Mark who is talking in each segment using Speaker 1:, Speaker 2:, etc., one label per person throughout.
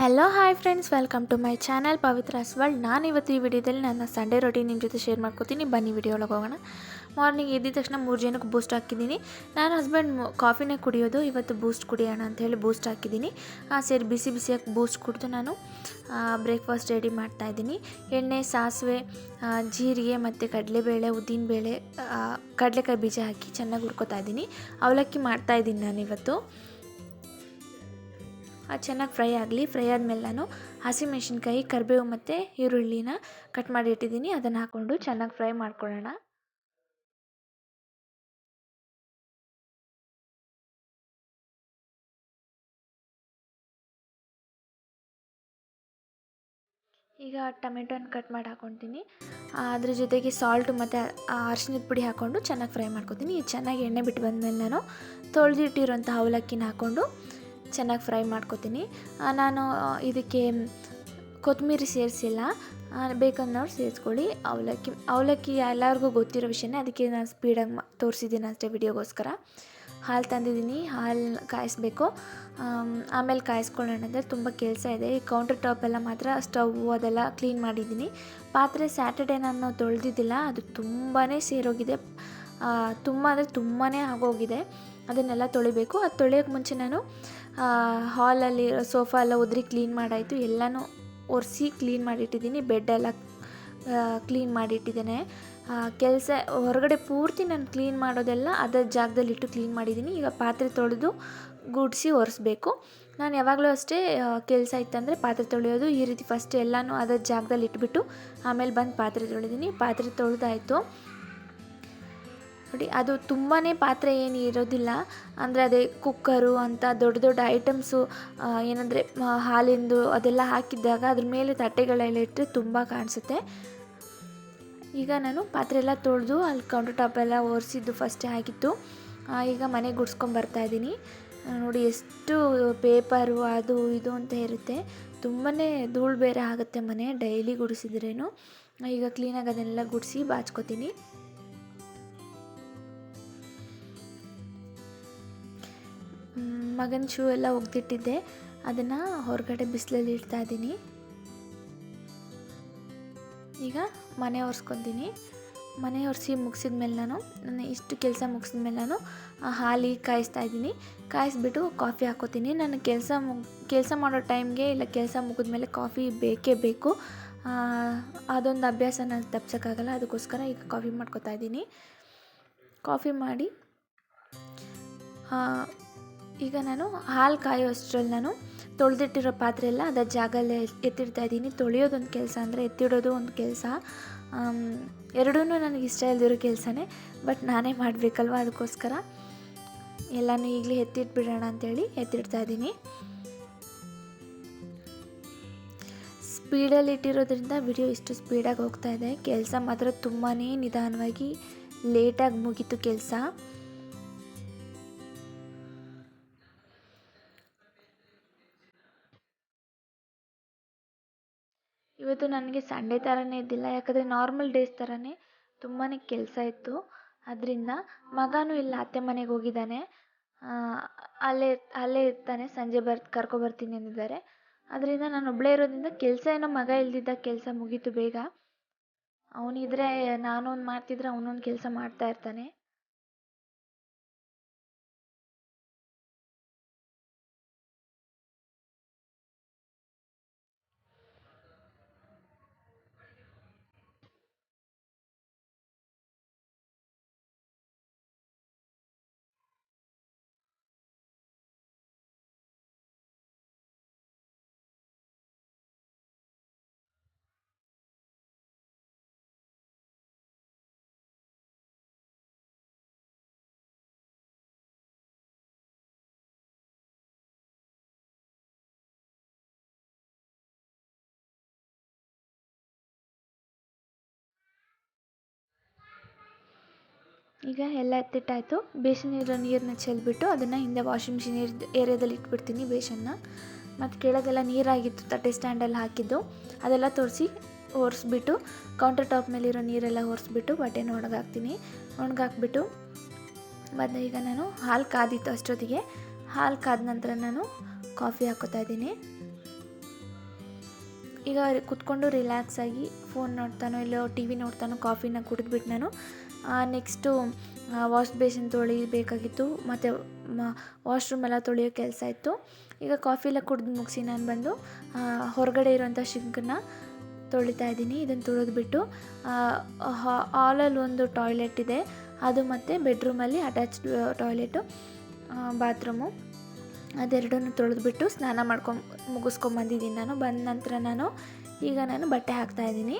Speaker 1: Hello hi friends welcome to my channel Pavitra's world ನಾನು ಇವತ್ತು ಈ ವಿಡಿಯೋದಲ್ಲಿ ನನ್ನ ಸಂಡೇ ರೊಟೀನ್ ನಿಮ್ಮ ಜೊತೆ ಶೇರ್ ಮಾಡ್ಕೋತೀನಿ. ಬನ್ನಿ ವಿಡಿಯೋ ಒಳಗೆ ಹೋಗೋಣ. ಮಾರ್ನಿಂಗ್ ಎದ್ದಿದ ತಕ್ಷಣ ಮೂರು ಜನಕ್ಕೆ ಬೂಸ್ಟ್ ಹಾಕಿದ್ದೀನಿ. ನಾನು ಹಸ್ಬೆಂಡ್ ಕಾಫಿನೇ ಕುಡಿಯೋದು. ಇವತ್ತು ಬೂಸ್ಟ್ ಕುಡಿಯೋಣ ಅಂತ ಹೇಳಿ ಬೂಸ್ಟ್ ಹಾಕಿದ್ದೀನಿ. ಸೇರಿ ಬಿಸಿ ಬಿಸಿಯಾಗಿ ಬೂಸ್ಟ್ ಕುಡಿದು ನಾನು ಬ್ರೇಕ್ಫಾಸ್ಟ್ ರೆಡಿ ಮಾಡ್ತಾಯಿದ್ದೀನಿ ಎಣ್ಣೆ, ಸಾಸಿವೆ ಜೀರಿಗೆ ಮತ್ತು ಕಡಲೆಬೇಳೆ, ಉದ್ದಿನಬೇಳೆ ಕಡಲೆಕಾಯಿ ಬೀಜ ಹಾಕಿ ಚೆನ್ನಾಗಿ ಹುರ್ಕೋತಾ ಇದ್ದೀನಿ. ಅವಲಕ್ಕಿ ಮಾಡ್ತಾಯಿದ್ದೀನಿ ನಾನು ಇವತ್ತು. ಅದು ಚೆನ್ನಾಗಿ ಫ್ರೈ ಆಗಲಿ. ಫ್ರೈ ಆದಮೇಲೆ ನಾನು ಹಸಿಮೆಣಸಿನ್ಕಾಯಿ ಕರಿಬೇವು ಮತ್ತು ಈರುಳ್ಳಿನ ಕಟ್ ಮಾಡಿ ಇಟ್ಟಿದ್ದೀನಿ. ಅದನ್ನು ಹಾಕ್ಕೊಂಡು ಚೆನ್ನಾಗಿ ಫ್ರೈ ಮಾಡ್ಕೊಳ್ಳೋಣ. ಈಗ ಟೊಮೆಟೊನ ಕಟ್ ಮಾಡಿ ಹಾಕ್ಕೊತೀನಿ ಅದ್ರ ಜೊತೆಗೆ ಸಾಲ್ಟು ಮತ್ತು ಅರ್ಶಿನದ ಪುಡಿ ಹಾಕ್ಕೊಂಡು ಚೆನ್ನಾಗಿ ಫ್ರೈ ಮಾಡ್ಕೊತೀನಿ. ಇದು ಚೆನ್ನಾಗಿ ಎಣ್ಣೆ ಬಿಟ್ಟು ಬಂದಮೇಲೆ ನಾನು ತೊಳೆದಿಟ್ಟಿರೋಂಥ ಅವಲಕ್ಕಿನ ಹಾಕ್ಕೊಂಡು ಚೆನ್ನಾಗಿ ಫ್ರೈ ಮಾಡ್ಕೊತೀನಿ. ನಾನು ಇದಕ್ಕೆ ಕೊತ್ತಂಬರಿ ಸೇರಿಸಿಲ್ಲ. ಬೇಕನ್ನೋರು ಸೇರಿಸ್ಕೊಳ್ಳಿ. ಅವಲಕ್ಕಿ ಅವಲಕ್ಕಿ ಎಲ್ಲರಿಗೂ ಗೊತ್ತಿರೋ ವಿಷಯನೇ ಅದಕ್ಕೆ ನಾನು ಸ್ಪೀಡಾಗಿ ತೋರಿಸಿದ್ದೀನಿ ಅಷ್ಟೇ ವಿಡಿಯೋಗೋಸ್ಕರ. ಹಾಲು ತಂದಿದ್ದೀನಿ. ಹಾಲು ಕಾಯಿಸ್ಬೇಕು. ಆಮೇಲೆ ಕಾಯಿಸ್ಕೊಳ್ಳೋಣ ಅಂದರೆ ತುಂಬ ಕೆಲಸ ಇದೆ. ಈ ಕೌಂಟರ್ ಟಾಪ್ ಎಲ್ಲ ಮಾತ್ರ ಸ್ಟವ್ ಅದೆಲ್ಲ ಕ್ಲೀನ್ ಮಾಡಿದ್ದೀನಿ. ಪಾತ್ರೆ ಸ್ಯಾಟರ್ಡೇ ನಾನು ತೊಳೆದಿದ್ದಿಲ್ಲ. ಅದು ತುಂಬಾ ಸೇರೋಗಿದೆ. ತುಂಬ ಅಂದರೆ ತುಂಬಾ ಆಗೋಗಿದೆ. ಅದನ್ನೆಲ್ಲ ತೊಳಿಬೇಕು. ಅದು ತೊಳೆಯೋಕ್ಕೆ ಮುಂಚೆ ನಾನು ಹಾಲಲ್ಲಿ ಸೋಫಾ ಎಲ್ಲ ಉದ್ರಿ ಕ್ಲೀನ್ ಮಾಡಾಯಿತು. ಎಲ್ಲನೂ ಒರೆಸಿ ಕ್ಲೀನ್ ಮಾಡಿಟ್ಟಿದ್ದೀನಿ. ಬೆಡ್ ಎಲ್ಲ ಕ್ಲೀನ್ ಮಾಡಿಟ್ಟಿದ್ದೇನೆ. ಕೆಲಸ, ಹೊರಗಡೆ ಪೂರ್ತಿ ನಾನು ಕ್ಲೀನ್ ಮಾಡೋದೆಲ್ಲ ಅದರ ಜಾಗದಲ್ಲಿ ಇಟ್ಟು ಕ್ಲೀನ್ ಮಾಡಿದ್ದೀನಿ. ಈಗ ಪಾತ್ರೆ ತೊಳೆದು ಗುಡಿಸಿ ಒರೆಸ್ಬೇಕು. ನಾನು ಯಾವಾಗಲೂ ಅಷ್ಟೇ ಕೆಲಸ ಇತ್ತಂದರೆ ಪಾತ್ರೆ ತೊಳೆಯೋದು. ಈ ರೀತಿ ಫಸ್ಟ್ ಎಲ್ಲನೂ ಅದರ ಜಾಗದಲ್ಲಿ ಇಟ್ಬಿಟ್ಟು ಆಮೇಲೆ ಬಂದು ಪಾತ್ರೆ ತೊಳೆದೀನಿ. ಪಾತ್ರೆ ತೊಳೆದಾಯಿತು. ನೋಡಿ, ಅದು ತುಂಬಾ ಪಾತ್ರೆ ಏನು ಇರೋದಿಲ್ಲ. ಅಂದರೆ ಅದೇ ಕುಕ್ಕರು ಅಂತ ದೊಡ್ಡ ದೊಡ್ಡ ಐಟಮ್ಸು ಏನಂದರೆ ಹಾಲಿಂದು ಅದೆಲ್ಲ ಹಾಕಿದ್ದಾಗ ಅದ್ರ ಮೇಲೆ ತಟ್ಟೆಗಳೆಲ್ಲ ಇಟ್ಟರೆ ತುಂಬ ಕಾಣಿಸುತ್ತೆ. ಈಗ ನಾನು ಪಾತ್ರೆ ಎಲ್ಲ ತೊಳೆದು ಅಲ್ಲಿ ಕೌಂಟರ್ ಟಾಪ್ ಎಲ್ಲ ಒರೆಸಿದ್ದು ಫಸ್ಟೇ ಆಗಿತ್ತು. ಈಗ ಮನೆಗೆ ಗುಡ್ಸ್ಕೊಂಡು ಇದ್ದೀನಿ. ನೋಡಿ, ಎಷ್ಟು ಪೇಪರು ಅದು ಇದು ಅಂತ ಇರುತ್ತೆ. ತುಂಬಾ ಧೂಳು ಬೇರೆ ಆಗುತ್ತೆ ಮನೆ ಡೈಲಿ ಗುಡಿಸಿದ್ರೇನು. ಈಗ ಕ್ಲೀನಾಗಿ ಅದನ್ನೆಲ್ಲ ಗುಡಿಸಿ ಬಾಚ್ಕೋತೀನಿ. ಮಗನ ಶೂ ಎಲ್ಲ ಒಗೆದಿಟ್ಟಿದ್ದೆ. ಅದನ್ನು ಹೊರಗಡೆ ಬಿಸಿಲಲ್ಲಿ ಇಡ್ತಾ ಇದ್ದೀನಿ. ಈಗ ಮನೆ ಒರೆಸ್ಕೊತೀನಿ. ಮನೆ ಒರೆಸಿ ಮುಗಿಸಿದ ಮೇಲೆ ನಾನು, ನನ್ನ ಇಷ್ಟು ಕೆಲಸ ಮುಗಿಸಿದ ಮೇಲೆ ನಾನು ಹಾಲಿ ಕಾಯಿಸ್ತಾ ಇದ್ದೀನಿ. ಕಾಯಿಸ್ಬಿಟ್ಟು ಕಾಫಿ ಹಾಕೋತೀನಿ. ನಾನು ಕೆಲಸ ಮುಗ್ ಕೆಲಸ ಮಾಡೋ ಟೈಮ್ಗೆ ಇಲ್ಲ ಕೆಲಸ ಮುಗಿದ್ಮೇಲೆ ಕಾಫಿ ಬೇಕೇ ಬೇಕು. ಅದೊಂದು ಅಭ್ಯಾಸ ನಾನು ತಪ್ಸೋಕ್ಕಾಗಲ್ಲ. ಅದಕ್ಕೋಸ್ಕರ ಈಗ ಕಾಫಿ ಮಾಡ್ಕೊತಾ ಇದ್ದೀನಿ. ಕಾಫಿ ಮಾಡಿ ಈಗ ನಾನು ಹಾಲು ಕಾಯೋ ಅಷ್ಟರಲ್ಲಿ ನಾನು ತೊಳೆದಿಟ್ಟಿರೋ ಪಾತ್ರೆ ಎಲ್ಲ ಅದರ ಜಾಗಲ್ಲೇ ಎತ್ತಿಡ್ತಾ ಇದ್ದೀನಿ. ತೊಳೆಯೋದೊಂದು ಕೆಲಸ ಅಂದರೆ ಎತ್ತಿಡೋದು ಒಂದು ಕೆಲಸ. ಎರಡೂ ನನಗೆ ಇಷ್ಟ ಇಲ್ದಿರೋ ಕೆಲಸನೇ, ಬಟ್ ನಾನೇ ಮಾಡಬೇಕಲ್ವ ಅದಕ್ಕೋಸ್ಕರ ಎಲ್ಲನೂ ಈಗಲೇ ಎತ್ತಿಟ್ಬಿಡೋಣ ಅಂತೇಳಿ ಎತ್ತಿಡ್ತಾ ಇದ್ದೀನಿ. ಸ್ಪೀಡಲ್ಲಿ ಇಟ್ಟಿರೋದ್ರಿಂದ ವಿಡಿಯೋ ಇಷ್ಟು ಸ್ಪೀಡಾಗಿ ಹೋಗ್ತಾ ಇದೆ. ಕೆಲಸ ಮಾತ್ರ ತುಂಬಾ ನಿಧಾನವಾಗಿ ಲೇಟಾಗಿ ಮುಗೀತು ಕೆಲಸ. ಇವತ್ತು ನನಗೆ ಸಂಡೇ ಥರನೇ ಇದ್ದಿಲ್ಲ, ಯಾಕಂದರೆ ನಾರ್ಮಲ್ ಡೇಸ್ ಥರನೇ ತುಂಬಾ ಕೆಲಸ ಇತ್ತು. ಅದರಿಂದ ಮಗನೂ ಇಲ್ಲ, ಅತ್ತೆ ಮನೆಗೆ ಹೋಗಿದ್ದಾನೆ. ಅಲ್ಲೇ ಅಲ್ಲೇ ಇರ್ತಾನೆ, ಸಂಜೆ ಬರ್ ಕರ್ಕೊಬರ್ತೀನಿ ಅಂದಿದ್ದಾರೆ. ಅದರಿಂದ ನಾನು ಒಬ್ಬಳೇ ಇರೋದ್ರಿಂದ ಕೆಲಸ ಏನೋ ಮಗ ಇಲ್ದಿದ್ದ ಕೆಲಸ ಮುಗೀತು ಬೇಗ. ಅವನಿದ್ರೆ ನಾನೊಂದು ಮಾಡ್ತಿದ್ರೆ ಅವನೊಂದು ಕೆಲಸ ಮಾಡ್ತಾ ಇರ್ತಾನೆ. ಈಗ ಎಲ್ಲ ಎತ್ತಿಟ್ಟಾಯಿತು. ಬೇಸಿನಿರೋ ನೀರನ್ನ ಚೆಲ್ಬಿಟ್ಟು ಅದನ್ನು ಹಿಂದೆ ವಾಷಿಂಗ್ ಮಿಷಿನ್ ಏರಿಯಾದಲ್ಲಿ ಇಟ್ಬಿಡ್ತೀನಿ ಬೇಸನ್ನ ಮತ್ತು ಕೆಳಗೆಲ್ಲ ನೀರಾಗಿತ್ತು ತಟ್ಟೆ ಸ್ಟ್ಯಾಂಡಲ್ಲಿ ಹಾಕಿದ್ದು. ಅದೆಲ್ಲ ತೋರಿಸಿ ಒರೆಸ್ಬಿಟ್ಟು ಕೌಂಟರ್ ಟಾಪ್ ಮೇಲಿರೋ ನೀರೆಲ್ಲ ಒರೆಸ್ಬಿಟ್ಟು ಬಟ್ಟೆನ ಒಣಗಾಕ್ತೀನಿ. ಒಣಗಾಕ್ಬಿಟ್ಟು ಮತ್ತು ಈಗ ನಾನು ಹಾಲು ಕಾದಿತ್ತು ಅಷ್ಟೊತ್ತಿಗೆ. ಹಾಲು ಕಾದ ನಂತರ ನಾನು ಕಾಫಿ ಹಾಕೋತಾ ಇದ್ದೀನಿ. ಈಗ ಕುತ್ಕೊಂಡು ರಿಲ್ಯಾಕ್ಸ್ ಆಗಿ ಫೋನ್ ನೋಡ್ತಾನೋ ಇಲ್ಲೋ ಟಿ ವಿ ನೋಡ್ತಾನೋ ಕಾಫಿನ ಕುಡಿದ್ಬಿಟ್ಟು ನಾನು ನೆಕ್ಸ್ಟು ವಾಶ್ ಬೇಸಿನ್ ತೊಳಿಬೇಕಾಗಿತ್ತು, ಮತ್ತು ವಾಶ್ರೂಮ್ ಎಲ್ಲ ತೊಳೆಯೋ ಕೆಲಸ ಇತ್ತು. ಈಗ ಕಾಫಿ ಎಲ್ಲ ಕುಡಿದು ಮುಗಿಸಿ ನಾನು ಬಂದು ಹೊರಗಡೆ ಇರೋಂಥ ಶಿಂಕನ್ನ ತೊಳಿತಾ ಇದ್ದೀನಿ ಇದನ್ನು ತೊಳೆದ್ಬಿಟ್ಟು ಹಾಲಲ್ಲಿ ಒಂದು ಟಾಯ್ಲೆಟ್ ಇದೆ, ಅದು ಮತ್ತು ಬೆಡ್ರೂಮಲ್ಲಿ ಅಟ್ಯಾಚ್ಡ್ ಟಾಯ್ಲೆಟು ಬಾತ್ರೂಮು ಅದೆರಡನ್ನೂ ತೊಳೆದ್ಬಿಟ್ಟು ಸ್ನಾನ ಮಾಡ್ಕೊಂಡು ಮುಗಿಸ್ಕೊಂಬಂದಿದ್ದೀನಿ ನಾನು. ಬಂದ ನಂತರ ನಾನು ಈಗ ನಾನು ಬಟ್ಟೆ ಹಾಕ್ತಾಯಿದ್ದೀನಿ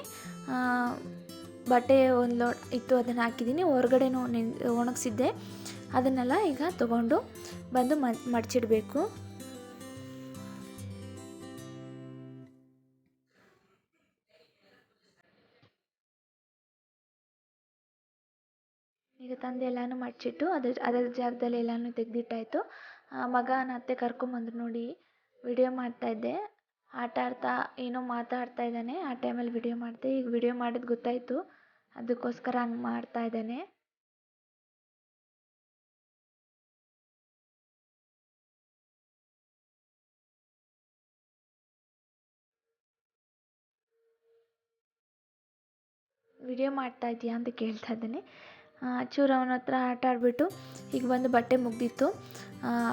Speaker 1: ಬಟ್ಟೆ ಒಂದು ಲೋಡ್ ಇತ್ತು ಅದನ್ನು ಹಾಕಿದ್ದೀನಿ. ಹೊರಗಡೆನೂ ನೆನ್ ಒಣಗಿಸಿದ್ದೆ. ಅದನ್ನೆಲ್ಲ ಈಗ ತಗೊಂಡು ಬಂದು ಮಡಚಿಡಬೇಕು. ಈಗ ತಂದೆ ಎಲ್ಲಾನು ಮಡಚಿಟ್ಟು ಅದ್ರ ಅದರ ಜಾಗದಲ್ಲಿ ಎಲ್ಲಾನು ತೆಗೆದಿಟ್ಟಾಯ್ತು. ಮಗ ಅತ್ತೆ ಕರ್ಕೊಂಬಂದ್ರು ನೋಡಿ ವಿಡಿಯೋ ಮಾಡ್ತಾಯಿದ್ದೆ ಆಟ ಆಡ್ತಾ ಏನೋ ಮಾತಾಡ್ತಾ ಇದ್ದಾನೆ. ಆ ಟೈಮಲ್ಲಿ ವಿಡಿಯೋ ಮಾಡಿದೆ. ಈಗ ವಿಡಿಯೋ ಮಾಡಿದ್ದು ಗೊತ್ತಾಯಿತು. ಅದಕ್ಕೋಸ್ಕರ ಹಂಗೆ ಮಾಡ್ತಾ ಇದ್ದಾನೆ. ವಿಡಿಯೋ ಮಾಡ್ತಾ ಇದೆಯಾ ಅಂತ ಕೇಳ್ತಾ ಇದ್ದಾನೆ. ಚೂರು ಅವನ ಹತ್ರ ಆಟ ಆಡಿಬಿಟ್ಟು ಈಗ ಬಂದು ಬಟ್ಟೆ ಮುಗ್ದಿತ್ತು.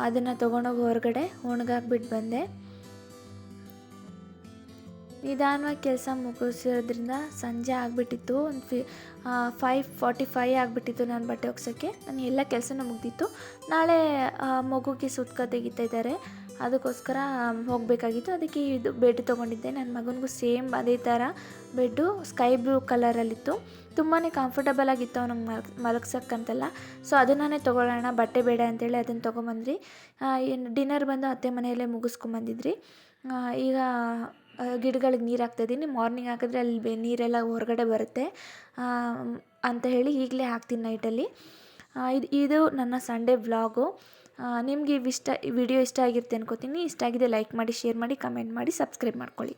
Speaker 1: ಅದನ್ನು ತೊಗೊಂಡೋಗಿ ಹೊರಗಡೆ ಒಣಗಾಕ್ಬಿಟ್ಟು ಬಂದೆ. ನಿಧಾನವಾಗಿ ಕೆಲಸ ಮುಗಿಸಿರೋದ್ರಿಂದ ಸಂಜೆ ಆಗಿಬಿಟ್ಟಿತ್ತು. ಒಂದು ಫಿ ಫೈವ್ ಫಾರ್ಟಿ ಫೈ ಆಗಿಬಿಟ್ಟಿತ್ತು ನಾನು ಬಟ್ಟೆ ಒಗ್ಸೋಕ್ಕೆ. ನಾನು ಎಲ್ಲ ಕೆಲಸನೂ ಮುಗ್ದಿತ್ತು. ನಾಳೆ ಮಗುಗೆ ಸುತ್ಕ ತೆಗಿತಾ ಇದ್ದಾರೆ. ಅದಕ್ಕೋಸ್ಕರ ಹೋಗಬೇಕಾಗಿತ್ತು. ಅದಕ್ಕೆ ಇದು ಬೆಡ್ ತೊಗೊಂಡಿದ್ದೆ. ನನ್ನ ಮಗನಿಗೂ ಸೇಮ್ ಅದೇ ಥರ ಬೆಡ್ಡು ಸ್ಕೈ ಬ್ಲೂ ಕಲರಲ್ಲಿತ್ತು. ತುಂಬಾ ಕಂಫರ್ಟಬಲ್ ಆಗಿತ್ತು ಅವ್ನಿಗೆ ಮಲಗ್ ಮಲಗ್ಸಕ್ಕಂತೆಲ್ಲ. ಸೊ ಅದನ್ನೇ ತೊಗೊಳ್ಳೋಣ, ಬಟ್ಟೆ ಬೇಡ ಅಂತೇಳಿ ಅದನ್ನು ತೊಗೊಂಬಂದ್ರಿ ಡಿನ್ನರ್ ಬಂದು ಅತ್ತೆ ಮನೆಯಲ್ಲೇ ಮುಗಿಸ್ಕೊಂಬಂದಿದ್ರಿ. ಈಗ ಗಿಡಗಳಿಗೆ ನೀರು ಹಾಕ್ತಾಯಿದ್ದೀನಿ ಮಾರ್ನಿಂಗ್ ಹಾಕಿದ್ರೆ ಅಲ್ಲಿ ಬೆ ನೀರೆಲ್ಲ ಹೊರಗಡೆ ಬರುತ್ತೆ. ಅಂತ ಹೇಳಿ ಈಗಲೇ ಹಾಕ್ತೀನಿ ನೈಟಲ್ಲಿ ಇದು ಇದು ನನ್ನ ಸಂಡೇ ವ್ಲಾಗು ನಿಮಗೆ ಇವಿಷ್ಟ ವಿಡಿಯೋ ಇಷ್ಟ ಆಗಿರುತ್ತೆ ಅನ್ಕೋತೀನಿ. ಇಷ್ಟ ಆಗಿದೆ ಲೈಕ್ ಮಾಡಿ ಶೇರ್ ಮಾಡಿ ಕಮೆಂಟ್ ಮಾಡಿ ಸಬ್ಸ್ಕ್ರೈಬ್ ಮಾಡ್ಕೊಳ್ಳಿ.